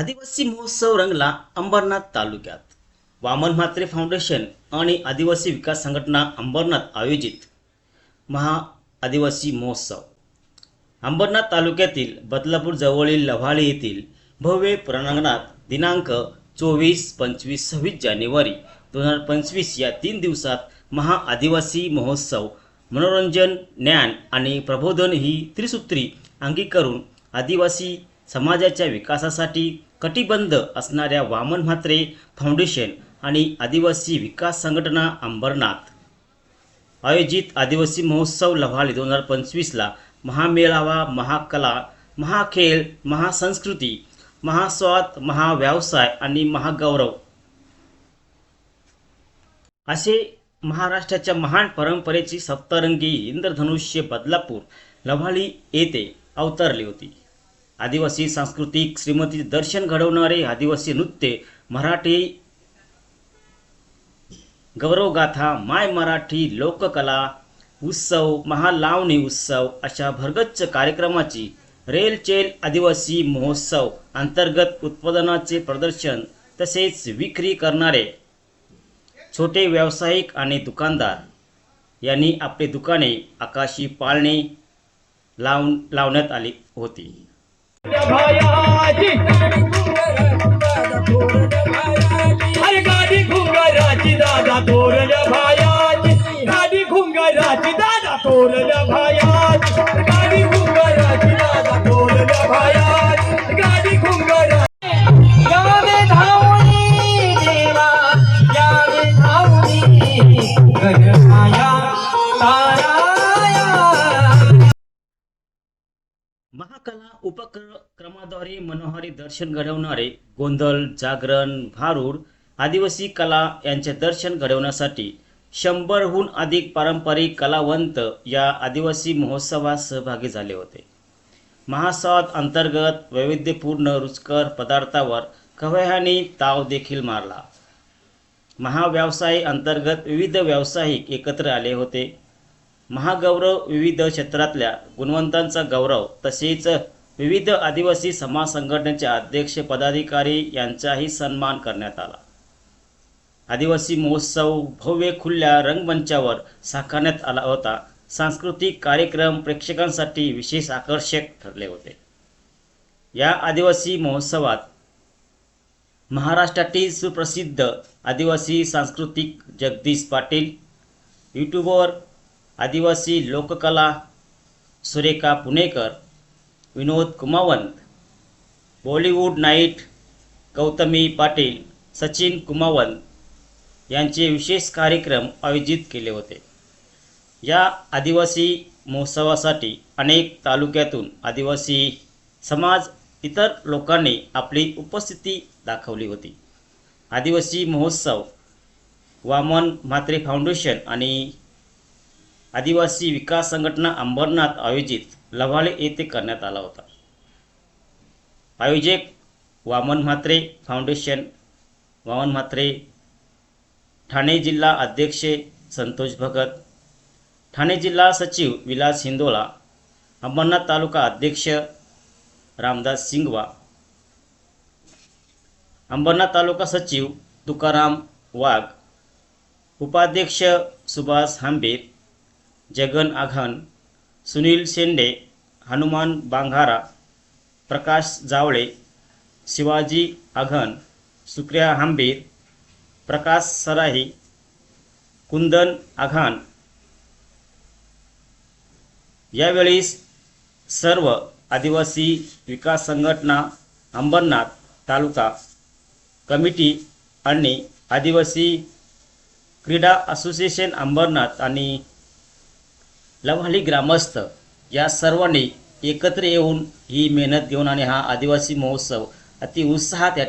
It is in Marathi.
आदिवासी महोत्सव रंगला अंबरनाथ तालुक्यात. वामन म्हात्रे फाउंडेशन आणि आदिवासी विकास संघटना अंबरनाथ आयोजित महा आदिवासी महोत्सव. अंबरनाथ तालुक्यातील बदलापूर जवळील लव्हाळी येथील भव्य प्रांगणात दिनांक चोवीस पंचवीस सव्वीस जानेवारी दोन हजार पंचवीस या तीन दिवसात महा आदिवासी महोत्सव मनोरंजन ज्ञान आणि प्रबोधन ही त्रिसूत्री अंगीकरून आदिवासी समाजाच्या विकासासाठी कटिबंध असणाऱ्या वामन म्हात्रे फाउंडेशन आणि आदिवासी विकास संघटना अंबरनाथ. आयोजित आदिवासी महोत्सव लव्हाली दोन हजार पंचवीसला महामेळावा महाकला महाखेळ महासंस्कृती महास्वाद महाव्यवसाय आणि महागौरव. असे महाराष्ट्राच्या महान परंपरेची सप्तरंगी इंद्रधनुष्य बदलापूर लव्हाळी येथे अवतरली होती. आदिवासी सांस्कृतिक श्रीमती दर्शन घडवणारे आदिवासी नृत्य मराठी गौरवगाथा माय मराठी लोककला उत्सव महालावणी उत्सव अशा भरगच्च कार्यक्रमाची रेलचेल आदिवासी महोत्सव अंतर्गत उत्पादनाचे प्रदर्शन तसेच विक्री करणारे छोटे व्यावसायिक आणि दुकानदार यांनी आपली दुकाने आकाशी पाळणे लावून लावण्यात आली होती. भायाची. अरे गाडी घुंगाराची दादा तोरल्या भायाची. गाडी घुंगाराची दादा तोरल्या भाया कला उपक्रमाद्वारे मनोहारी दर्शन घडवणारे गोंधळ जागरण भारूड आदिवासी कला यांचे दर्शन घडवण्यासाठी शंभरहून अधिक पारंपरिक कलावंत या आदिवासी महोत्सवात सहभागी झाले होते. महासाद अंतर्गत वैविध्यपूर्ण रुचकर पदार्थावर कवय्यांनी ताव देखील मारला. महाव्यवसाय अंतर्गत विविध व्यावसायिक एकत्र आले होते. महागौरव विविध क्षेत्रातल्या गुणवंतांचा गौरव तसेच विविध आदिवासी समाज संघटनेचे अध्यक्ष पदाधिकारी यांचाही सन्मान करण्यात आला. आदिवासी महोत्सव भव्य खुल्या रंगमंचावर साकारण्यात आला होता. सांस्कृतिक कार्यक्रम प्रेक्षकांसाठी विशेष आकर्षक ठरले होते. या आदिवासी महोत्सवात महाराष्ट्रातील सुप्रसिद्ध आदिवासी सांस्कृतिक जगदीश पाटील यूट्यूबवर आदिवासी लोककला सुरेखा पुणेकर विनोद कुमावंत बॉलिवूड नाईट गौतमी पाटील सचिन कुमावंत यांचे विशेष कार्यक्रम आयोजित केले होते. या आदिवासी महोत्सवासाठी अनेक तालुक्यातून आदिवासी समाज इतर लोकांनी आपली उपस्थिती दाखवली होती. आदिवासी महोत्सव वामन म्हात्रे फाउंडेशन आणि आदिवासी विकास संघटना अंबरनाथ आयोजित लव्हाळे येथे करण्यात आला होता. आयोजक वामन म्हात्रे फाउंडेशन वामन म्हात्रे ठाणे जिल्हा अध्यक्ष संतोष भगत ठाणे जिल्हा सचिव विलास हिंदोळा अंबरनाथ तालुका अध्यक्ष रामदास सिंगवा अंबरनाथ तालुका सचिव तुकाराम वाघ उपाध्यक्ष सुभाष हांबेर जगन आघन सुनील शेंडे हनुमान बांघारा प्रकाश जावळे शिवाजी आघन सुक्रिया हांबीर प्रकाश सराही कुंदन आघान. यावेळी सर्व आदिवासी विकास संघटना अंबरनाथ तालुका कमिटी आणि आदिवासी क्रीडा असोसिएशन अंबरनाथ आणि लवहाली ग्रामस्थ या सर्वांनी एकत्र येऊन ही मेहनत घेऊन आणि हा आदिवासी महोत्सव अति उत्साहात या